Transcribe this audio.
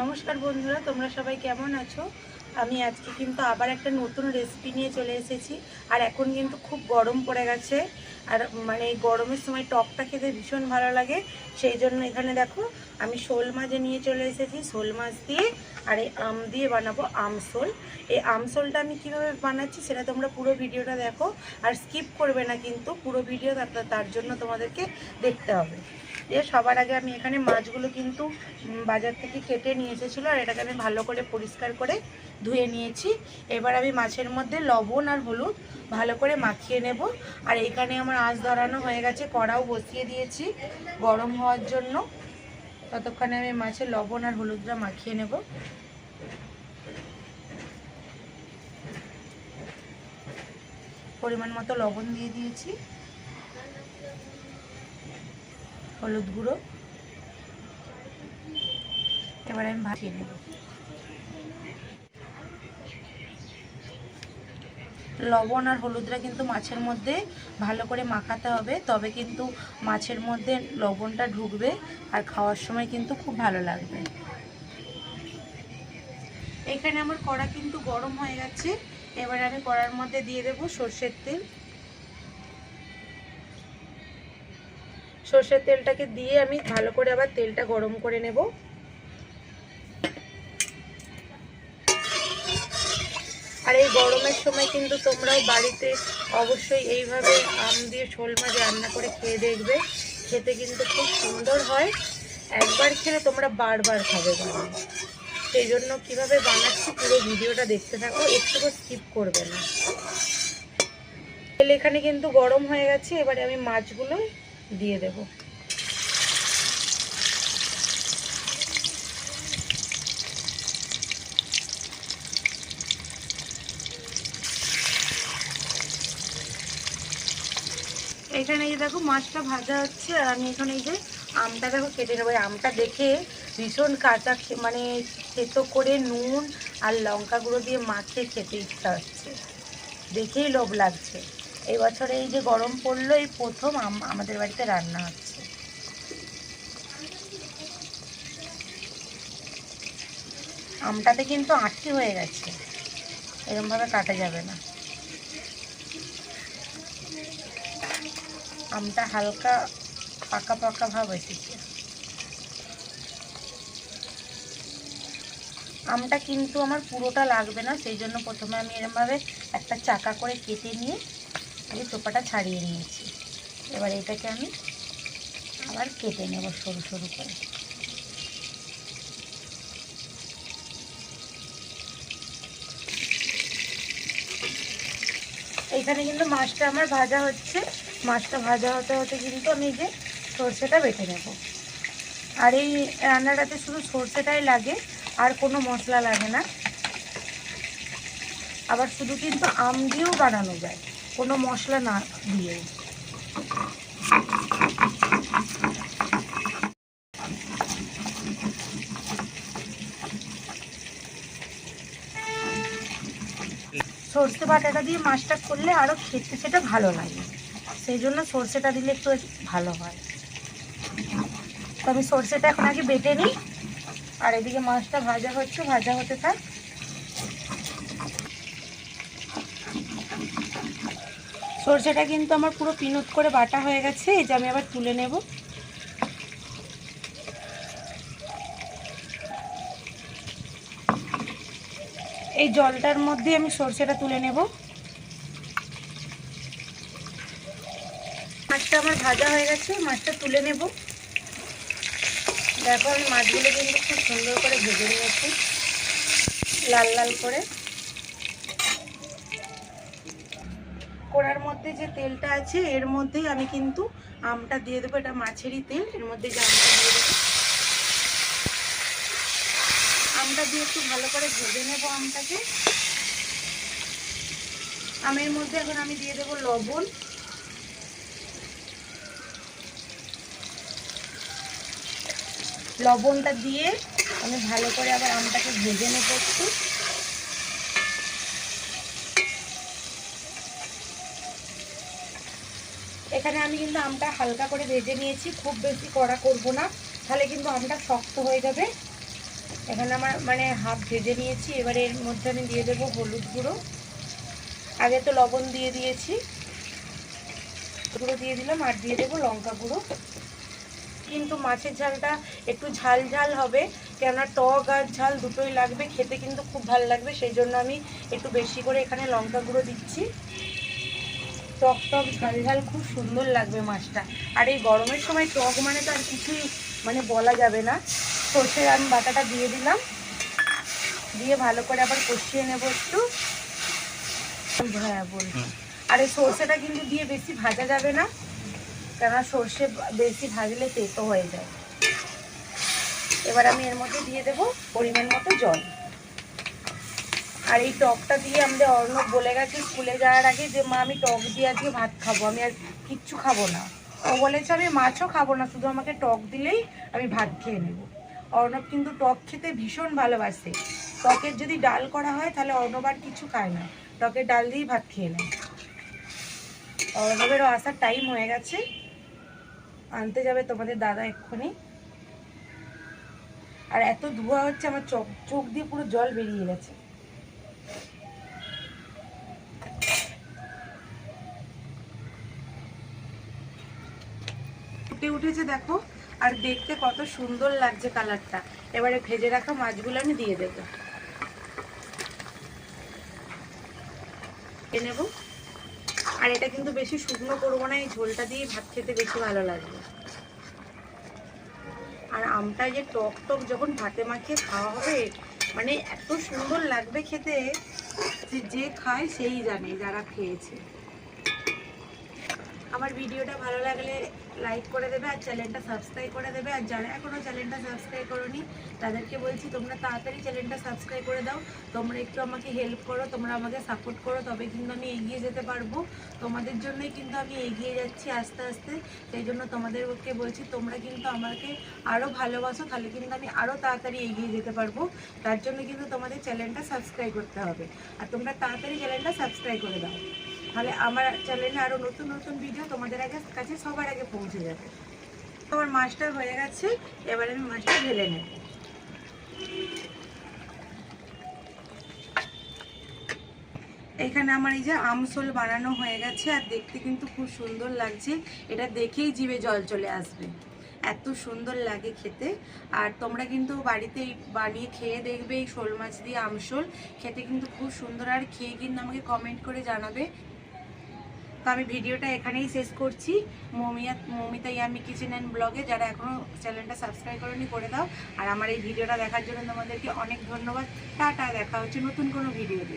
নমস্কার বন্ধুরা, তোমরা সবাই কেমন আছো? আমি আজকে কিন্তু আবার একটা নতুন রেসিপি নিয়ে চলে এসেছি, আর এখন কিন্তু খুব গরম পড়ে গেছে, আর মানে এই গরমের সময় টকটা খেতে ভীষণ ভালো লাগে, সেই জন্য এখানে দেখো, আমি শোল মাছে নিয়ে চলে এসেছি, শোল মাছ দিয়ে, আর এই আম দিয়ে বানাবো আমসোল এই আমসোলটা আমি কীভাবে বানাচ্ছি সেটা তোমরা পুরো ভিডিওটা দেখো, আর স্কিপ করবে না কিন্তু, পুরো ভিডিও তার- তার জন্য তোমাদেরকে দেখতে হবে। দিয়ে সবার আগে আমি এখানে মাছগুলো কিন্তু বাজার থেকে কেটে নিয়ে এসেছিল আর এটাকে আমি ভালো করে পরিষ্কার করে ধুয়ে নিয়েছি। এবার আমি মাছের মধ্যে লবণ আর হলুদ ভালো করে মাখিয়ে নেব। আর এখানে আমার আঁচ ধরানো হয়ে গেছে, কড়াও বসিয়ে দিয়েছি গরম হওয়ার জন্য। ততক্ষণে আমি মাছের লবণ আর হলুদটা মাখিয়ে নেব। পরিমাণ মতো লবণ দিয়ে দিয়েছি। হলুদ গুঁড়ো। এবার আমি ভাজিয়ে নেব। লবণ আর হলুদটা কিন্তু মাছের মধ্যে ভালো করে মাখাতে হবে, তবে কিন্তু মাছের মধ্যে লবণটা ঢুকবে আর খাওয়ার সময় কিন্তু খুব ভালো লাগবে। এখানে আমার কড়া কিন্তু গরম হয়ে গেছে। এবার আমি কড়ার মধ্যে দিয়ে দেবো সর্ষের তেল। সর্ষের তেলটাকে দিয়ে আমি ভালো করে আবার তেলটা গরম করে নেব। আর এই গরমের সময় কিন্তু তোমরাও বাড়িতে অবশ্যই এইভাবে আম দিয়ে শোল মাছ রান্না করে খেয়ে দেখবে। খেতে কিন্তু খুব সুন্দর হয়। একবার খেলে তোমরা বারবার খাবে সেই জন্য কীভাবে বানাচ্ছি পুরো ভিডিওটা দেখতে থাকো, একটুকু স্কিপ করবে না। এখানে কিন্তু গরম হয়ে গেছে, এবারে আমি মাছগুলো দিয়ে দেব। এখানে যে দেখো মাছটা ভাজা হচ্ছে, আর আমি এখানে এই যে আমটা দেখো কেটে নেব। আমটা দেখে ভীষণ কাঁচা মানে থেতো করে নুন আর লঙ্কা গুঁড়ো দিয়ে মাখিয়ে খেতে ইচ্ছা হচ্ছে। দেখেই লোভ লাগছে। এই বছরে এই যে গরম পড়ল, এই প্রথম আমাদের বাড়িতে রান্না হচ্ছে। আমটাতে কিন্তু আটটি হয়ে গেছে। এরমভাবে কাটা যাবে না। আমটা হালকা পাকা পাকা ভাব এসেছে। আমটা কিন্তু আমার পুরোটা লাগবে না, সেই জন্য প্রথমে আমি এরমভাবে একটা চাকা করে কেটে নিয়ে আগে চোপাটা ছাড়িয়ে নিয়েছি। এবার এটাকে আমি আবার কেটে নেব সরু সরু করে। এইখানে কিন্তু মাছটা আমার ভাজা হচ্ছে। মাছটা ভাজা হতে হতে কিন্তু আমি যে সর্ষেটা বেটে নেব। আর এই রান্নাটাতে শুধু সর্ষেটাই লাগে, আর কোনো মশলা লাগে না। আবার শুধু কিন্তু আম দিয়েও বানানো যায়। কোনো মশলা না দিয়ে। সর্ষে বাটাটা দিয়ে মাছটা করলে আরও খেতে সেটা ভালো লাগে। সেই জন্য সর্ষেটা দিলে একটু ভালো হয়। তো আমি সর্ষেটা এখন আগে বেটে নিই। আর এদিকে মাছটা ভাজা হচ্ছে, ভাজা হতে থাক। সর্ষেটা কিন্তু আমার পুরো পিনুত করে বাটা হয়ে গেছে, এই যে আমি আবার তুলে নেব। এই জলটার মধ্যে আমি সর্ষেটা তুলে নেব। মাছটা আমার ভাজা হয়ে গেছে মাছটা তুলে নেব। দেখো আমি মাছগুলো কিন্তু খুব সুন্দর করে ভেজে নিয়েছি, লাল লাল করে। কড়ার মধ্যে যে তেলটা আছে, এর মধ্যেই আমি কিন্তু আমটা দিয়ে দেবো। এটা মাছেরই তেল, এর মধ্যে যে আমটা দিয়ে দেবো। আমটা দিয়ে একটু ভালো করে ভেজে নেব আমটাকে। আমের মধ্যে এখন আমি দিয়ে দেবো লবণ। লবণটা দিয়ে আমি ভালো করে আবার আমটাকে ভেজে নেব একটু। এখানে আমি কিন্তু আমটা হালকা করে ভেজে নিয়েছি, খুব বেশি কড়া করব না, তাহলে কিন্তু আমটা শক্ত হয়ে যাবে। এখানে আমার মানে হাফ ভেজে নিয়েছি, এবারে এর মধ্যে আমি দিয়ে দেবো হলুদ গুঁড়ো। আগে তো লবণ দিয়ে দিয়েছি গুঁড়ো দিয়ে দিলাম, আর দিয়ে দেবো লঙ্কা গুঁড়ো। কিন্তু মাছের ঝালটা একটু ঝাল ঝাল হবে, কেননা টক আর ঝাল দুটোই লাগবে, খেতে কিন্তু খুব ভালো লাগবে, সেই জন্য আমি একটু বেশি করে এখানে লঙ্কা গুঁড়ো দিচ্ছি। টক টক ঝাল ঝাল খুব সুন্দর লাগবে মাছটা। আর এই গরমের সময় টক মানে তো আর কিছুই মানে বলা যাবে না। সর্ষে আমি বাটাটা দিয়ে দিলাম। দিয়ে ভালো করে আবার কষিয়ে নেব একটু। হ্যাঁ বল আর এই সর্ষেটা কিন্তু দিয়ে বেশি ভাজা যাবে না। কেননা সর্ষে বেশি ভাজলে তেতো হয়ে যায়। এবার আমি এর মধ্যে দিয়ে দেবো পরিমাণ মতো জল। আর এই টকটা দিয়ে আমাদের অর্ণব বলে গেছে স্কুলে যাওয়ার আগে যে, মা, আমি টক দিয়ে আজকে ভাত খাব। আমি আর কিচ্ছু খাব না। ও বলেছে, আমি মাছও খাব না, শুধু আমাকে টক দিলেই আমি ভাত খেয়ে নেব। অর্ণব কিন্তু টক খেতে ভীষণ ভালোবাসে। টকের যদি ডাল করা হয়, তাহলে অর্ণব আর কিছু খায় না। টকের ডাল দিয়েই ভাত খেয়ে নেয়। অর্ণবেরও আসার টাইম হয়ে গেছে। আনতে যাবে তোমাদের দাদা এক্ষুনি। আর এত ধোয়া হচ্ছে, আমার চোখ চোখ দিয়ে পুরো জল বেরিয়ে গেছে। ফুটে উঠেছে দেখো, আর দেখতে কত সুন্দর লাগছে কালারটা। এবারে ভেজে রাখা মাছগুলো আমি দিয়ে দেবো। নেব। আর এটা কিন্তু বেশি শুকনো করব না, এই ঝোলটা দিয়ে ভাত খেতে বেশি ভালো লাগবে। আর আমটা যে টক টক যখন ভাতে মাখিয়ে খাওয়া হবে মানে এত সুন্দর লাগবে খেতে, যে যে খায় সেই জানে যারা খেয়েছে। আমার ভিডিওটা ভালো লাগলে লাইক করে দেবে আর চ্যানেলটা সাবস্ক্রাইব করে দেবে। আর যারা এখনও চ্যানেলটা সাবস্ক্রাইব করোনি, তাদেরকে বলছি তোমরা তাড়াতাড়ি চ্যানেলটা সাবস্ক্রাইব করে দাও। তোমরা একটু আমাকে হেল্প করো, তোমরা আমাকে সাপোর্ট করো, তবে কিন্তু আমি এগিয়ে যেতে পারব। তোমাদের জন্যই কিন্তু আমি এগিয়ে যাচ্ছি আস্তে আস্তে। সেই জন্য তোমাদেরকে বলছি, তোমরা কিন্তু আমাকে আরও ভালোবাসো, তাহলে কিন্তু আমি আরও তাড়াতাড়ি এগিয়ে যেতে পারব। তার জন্য কিন্তু তোমাদের চ্যানেলটা সাবস্ক্রাইব করতে হবে। আর তোমরা তাড়াতাড়ি চ্যানেলটা সাবস্ক্রাইব করে দাও। তাহলে আমার চ্যানেলে আরও নতুন নতুন ভিডিও তোমাদের আগে কাছে সবার আগে পৌঁছে যাবে। আমার মাছটা হয়ে গেছে, এবার আমি মাছটা ঢেলে নেব। এখানে আমার এই যে আমসোল বানানো হয়ে গেছে, আর দেখতে কিন্তু খুব সুন্দর লাগছে। এটা দেখেই জিভে জল চলে আসবে। এত সুন্দর লাগে খেতে। আর তোমরা কিন্তু বাড়িতে বানিয়ে খেয়ে দেখবে এই শোল মাছ দিয়ে আমসোল খেতে কিন্তু খুব সুন্দর। আর খেয়ে কিন্তু আমাকে কমেন্ট করে জানাবে তো আমি ভিডিওটা এখানেই শেষ করছি। Momiya, Momita yummy kitchen and ব্লগে যারা এখনও চ্যানেলটা সাবস্ক্রাইব করেনি, করে দাও। আর আমার এই ভিডিওটা দেখার জন্য তোমাদেরকে অনেক ধন্যবাদ। টাটা, দেখা হচ্ছে নতুন কোনো ভিডিওতে।